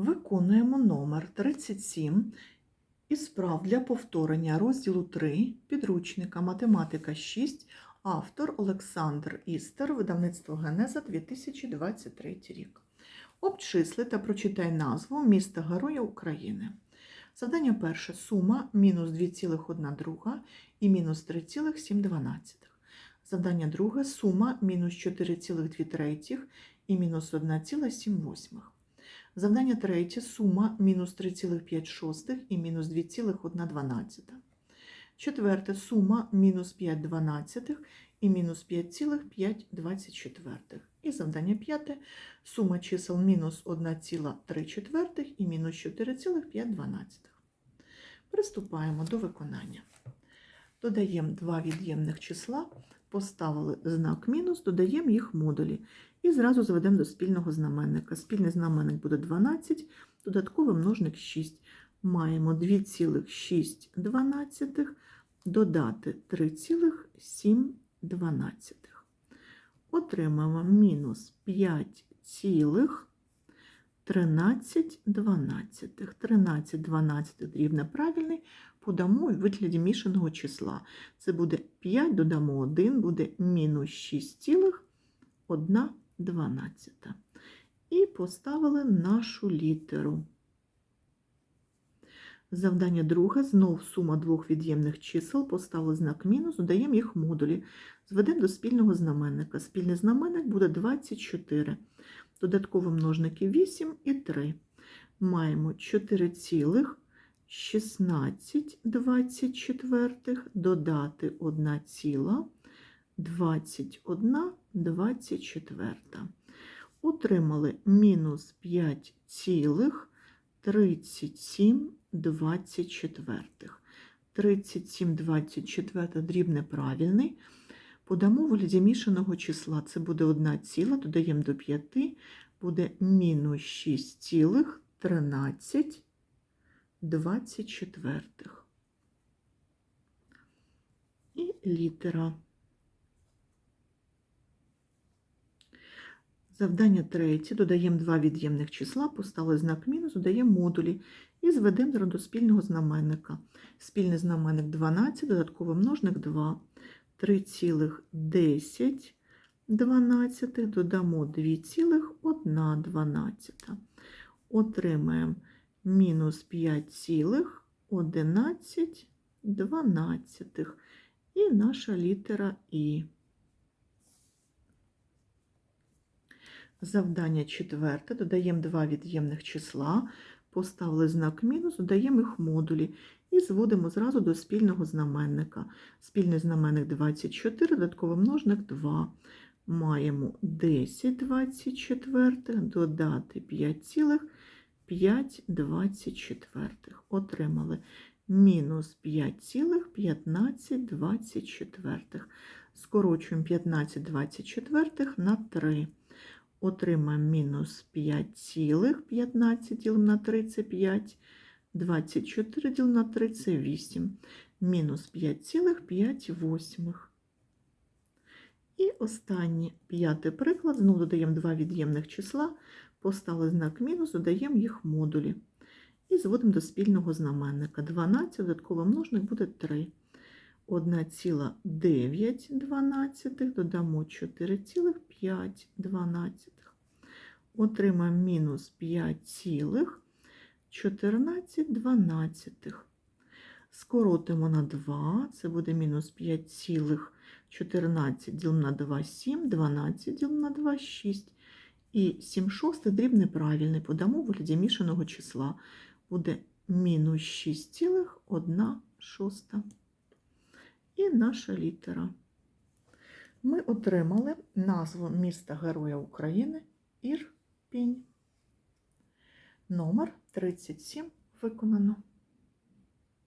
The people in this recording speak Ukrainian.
Виконуємо номер 37 із справ для повторення розділу 3 підручника Математика 6, автор Олександр Істер, видавництво Генеза 2023 рік. Обчисли та прочитай назву міста Героя України. Завдання перше сума мінус 2,1 і мінус 3,7. Завдання друге сума мінус 4,2 і мінус 1,7. Завдання третє сума мінус 3,5 і мінус 2,1. Четверте сума мінус 5 дванадцятих і мінус 5,5 І завдання п'яте сума чисел мінус 1,3 і мінус 4,5. Приступаємо до виконання. Додаємо два від'ємних числа, поставили знак мінус, додаємо їх модулі. І зразу заведемо до спільного знаменника. Спільний знаменник буде 12, додатковий множник 6. Маємо 2,6 додати 3,7. Отримаємо мінус 5,13. 13 12 рівне правильний подамо у вигляді мішаного числа. Це буде 5, додамо 1, буде мінус 6,1 дванадцята. І поставили нашу літеру. Завдання друге. Знов сума двох від'ємних чисел. Поставили знак мінус, додаємо їх модулі. Зведемо до спільного знаменника. Спільний знаменник буде 24. Додаткові множники 8 і 3. Маємо 4,16 24 додати 1 ціла. 21 24. Отримали мінус 5,37 24. 37 24 дріб неправильний. Подамо в вигляді мішаного числа. Це буде 1 ціла, додаємо до 5, буде мінус 6,13 24. І літера. Завдання третє. Додаємо два від'ємних числа, поставили знак мінус, додаємо модулі і зведемо до спільного знаменника. Спільний знаменник 12, додатковий множник 2. 3,10 12, додамо 2,1 Отримаємо мінус 5,11 12. І наша літера І. Завдання четверте. Додаємо два від'ємних числа, поставили знак мінус, додаємо їх модулі і зводимо зразу до спільного знаменника. Спільний знаменник 24, додатковий множник 2. Маємо 10 24, додати 5,5 24. Отримали мінус 5,15 24. Скорочуємо 15 24 на 3 отримаємо мінус 5,15 ділимо на 3 це 5, 24 ділимо на 3 це 8, мінус 5,5. І останній п'ятий приклад. Знову додаємо два від'ємних числа, поставили знак мінус, додаємо їх модулі. І зводимо до спільного знаменника. 12, додатковий множник буде 3. 1,9 додамо 4,5. Отримаємо мінус 5,14. Скоротимо на 2, це буде мінус 5,14 ділимо на 2, 7, 12 ділимо на 2, 6. І 7 шостих дріб неправильний, подамо у вигляді мішаного числа. Буде мінус 6,1 шоста і наша літера. Ми отримали назву міста Героя України Ірпінь. Номер 37 виконано.